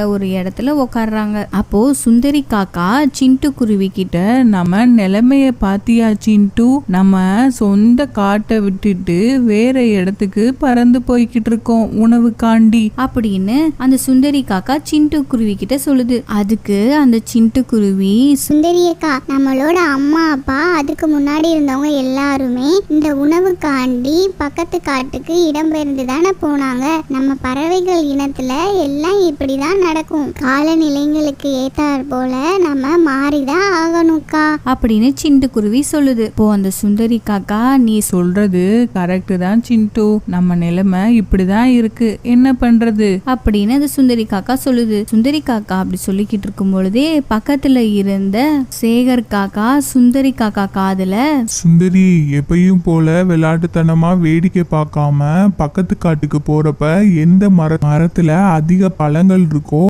ஒரு இடத்துல உக்காடுறாங்க அப்போ சுந்தரி காக்கா சிண்டு குருவி கிட்ட நம்ம நிலைமைய பாத்தியா சிண்டு? நம்ம சொந்த காட்டை விட்டுட்டு வேற இடத்துக்கு பறந்து போய்கிட்டு இருக்கோம் உணவுக்காண்டி. அப்படின்னு அந்த சுந்தரி காக்கா சிண்டு குருவி கிட்ட சொல்லுது. அதுக்கு அந்த சிண்டு குருவி சுந்தரி அக்கா நம்மளோட அம்மா அப்பா அதுக்கு முன்னாடி இருந்தவங்க எல்லாருமே இந்த உணவுக்காண்டி பக்கத்து காட்டுக்கு இடம்பெயர்ந்து தானே போனாங்க. நம்ம பறவைகள் இனத்துல எல்லாம் இப்படிதான் நடக்கும். காலநிலைங்களுக்கு ஏத்தாற் போல நம்ம மாறிதான் ஆகணும்க்கா. அப்படின்னு சிண்டு குருவி சொல்லுது. இப்போ அந்த சுந்தரி காக்கா நீ சொல்றது கரெக்டு தான் சிண்டு. நம்ம நிலைமை இப்படிதான் இருக்கு. என்ன பண்றது? அப்படின்னு அந்த சுந்தரி காக்கா சொல்லுது. சுந்தரி காக்கா அப்படி சொல்லிக்கிட்டு இருக்கும் பொழுதே பக்கத்துல இருந்த சேகர் காக்கா சுந்தரி காக்கா காதுல சுந்தரி எப்பயும் போல விளையாட்டுத்தனமா வேடிக்கை பார்க்காம பக்கத்து காட்டுக்கு போறப்ப எந்த மர மரத்துல அதிக பழங்கள் இருக்கோ